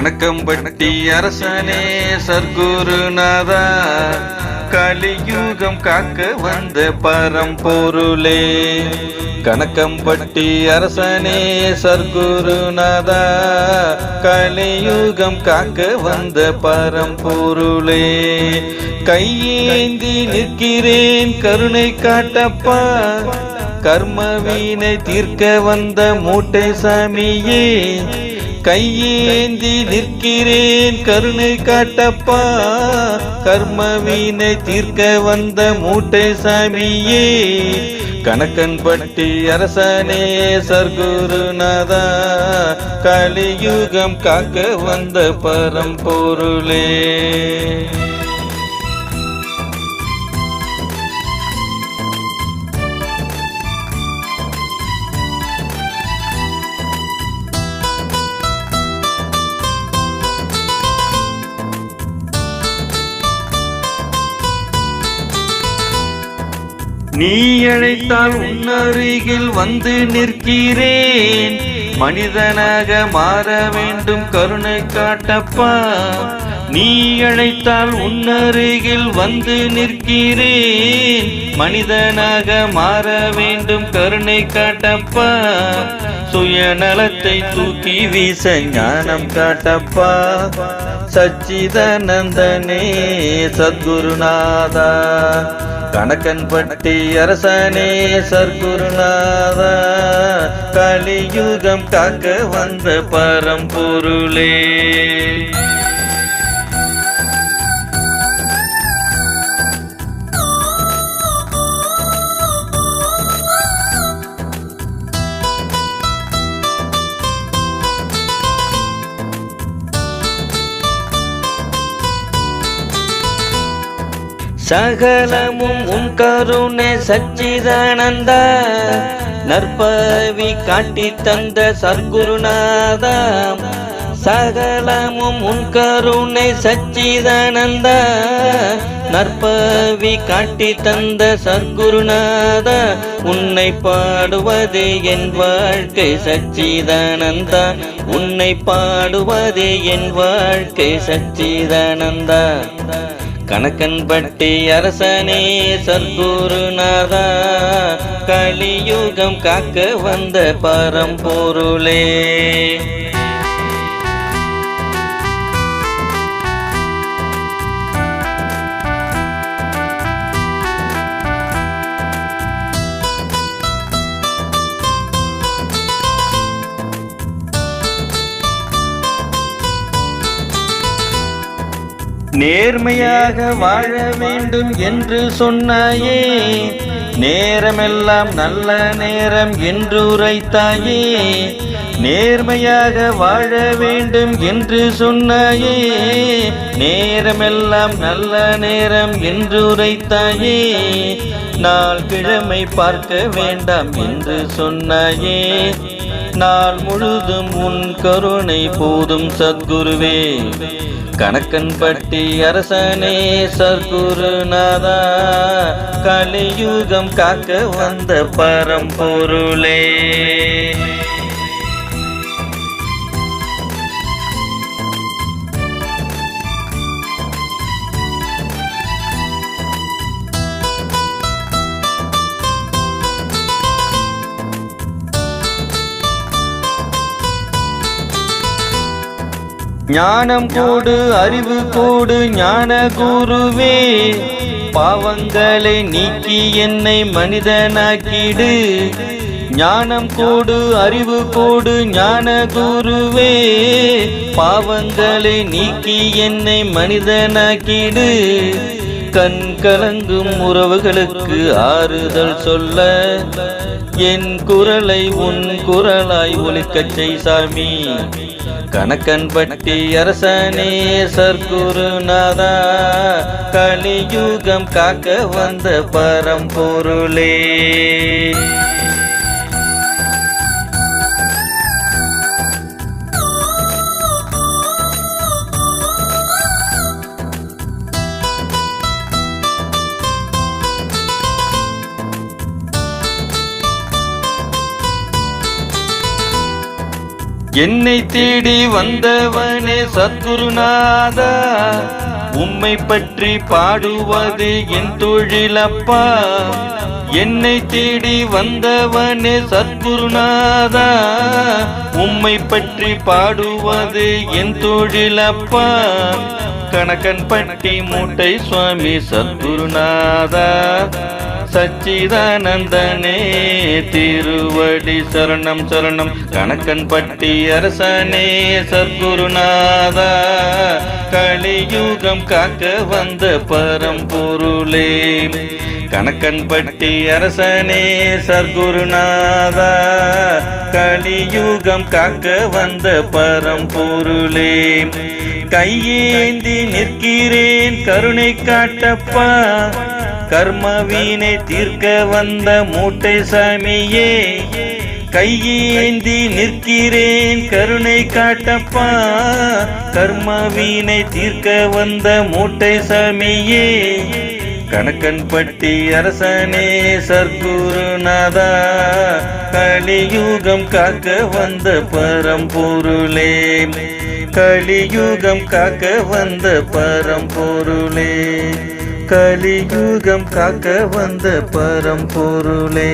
கணக்கம்பட்டி அரசனே சர்க்குருநாதா. கலியுகம் காக்க வந்த பரம்பொருளே. கணக்கம்பட்டி அரசனே சர்க்குருநாதா. கலியுகம் காக்க வந்த பரம்பொருளே. கையேந்தி நிற்கிறேன் கருணை காட்டப்பா. கர்மவீனை தீர்க்க வந்த மூட்டை சாமியே. கையேந்தி நிற்கிறேன் கருணை காட்டப்பா. கர்மவீனை தீர்க்க வந்த மூட்டை சாமியே கணக்கன்பட்டி அரசனே சர்க்குருநாதா. கலியுகம் காக்க வந்த பரம்பொருளே. நீ அழைத்தால் உன்னருகில் வந்து நிற்கிறேன். மனிதனாக மாற வேண்டும் கருணை காட்டப்பா. நீ அழைத்தால் உன்னருகில் வந்து நிற்கிறேன். மனிதனாக மாற வேண்டும் கருணை காட்டப்பா. சுயநலத்தை தூக்கி வீச ஞானம் காட்டப்பா. சச்சிதானந்தனே சத்குருநாதா. கணக்கன்பட்டி அரசனே சர்க்குருநாதா கலியுகம் காக்க வந்த பரம்பொருளே. சகலமும் உன் கருணை சச்சிதானந்தா. நற்பவி காட்டி தந்த சர்க்குருநாதா. சகலமும் உன் கருணை சச்சிதானந்தா. நற்பவி காட்டி தந்த சர்க்குருநாதா. உன்னை பாடுவது என் வாழ்க்கை சச்சிதானந்தா. உன்னை பாடுவது என் வாழ்க்கை சச்சிதானந்தா. கணக்கன்பட்டி அரசனே சர்க்குருநாதா கலியுகம் காக்க வந்த பரம்பொருளே. நேர்மையாக வாழ வேண்டும் என்று சொன்னாயே. நேரமெல்லாம் நல்ல நேரம் என்று உரைத்தாயே. நேர்மையாக வாழ வேண்டும் என்று சொன்னாயே. நேரமெல்லாம் நல்ல நேரம் என்று உரைத்தாயே. நாள் கிழமை பார்க்க வேண்டாம் என்று சொன்னாயே. நாள் முழுதும் உன் கருணை போதும் சத்குருவே. கணக்கன்பட்டி அரசனே சர்க்குருநாதா கலியுகம் காக்க வந்த பரம்பொருளே. ஞானம் கூடு அறிவு கூடு ஞான குருவே. பாவங்களை நீக்கி என்னை மனிதனாக்கிடு. ஞானம் கூடு அறிவு கூடு ஞான குருவே. பாவங்களை நீக்கி என்னை மனிதனாக்கிடு. கண் கலங்கும் உறவுகளுக்கு ஆறுதல் சொல்ல. என் குரலை உன் குரலாய் ஒலிக்கச் செய் சாமி. கணக்கன்பட்டி அரசனே சர்க்குருநாதா கலியுகம் காக்க வந்த பரம்பொருளே. என்னை தேடி வந்தவனே சத்குருநாதா. உம்மை பற்றி பாடுவது என் தொழிலப்பா. என்னை தேடி வந்தவனே சத்குருநாதா. உம்மை பற்றி பாடுவது என் தொழிலப்பா. கணக்கன் பட்டி மூட்டை சுவாமி சத்குருநாதா. சச்சிதானந்தனே திருவடி சரணம் சரணம். கணக்கன் பட்டி அரசனே சத்குருநாதா. கலியுகம் காக்க வந்த பரம்பொருளே. கணக்கன்பட்டி அரசனே சர்க்குருநாதா கலியுகம் காக்க வந்த பரம்பொருளே. கையேந்தி நிற்கிறேன் கருணை காட்டப்பா. கர்மவீனை தீர்க்க வந்த மூட்டை சாமியே கையேந்தி நிற்கிறேன் கருணை காட்டப்பா. கர்மவீனை தீர்க்க வந்த மூட்டை சாமியே கணக்கன் பட்டி அரசனே சர்க்குருநாதா. கலியுகம் காக்க வந்த பரம்பொருளே கலியுகம் காக்க வந்த பரம்பொருளே. கலியுகம் காக்க வந்த பரம்பொருளே.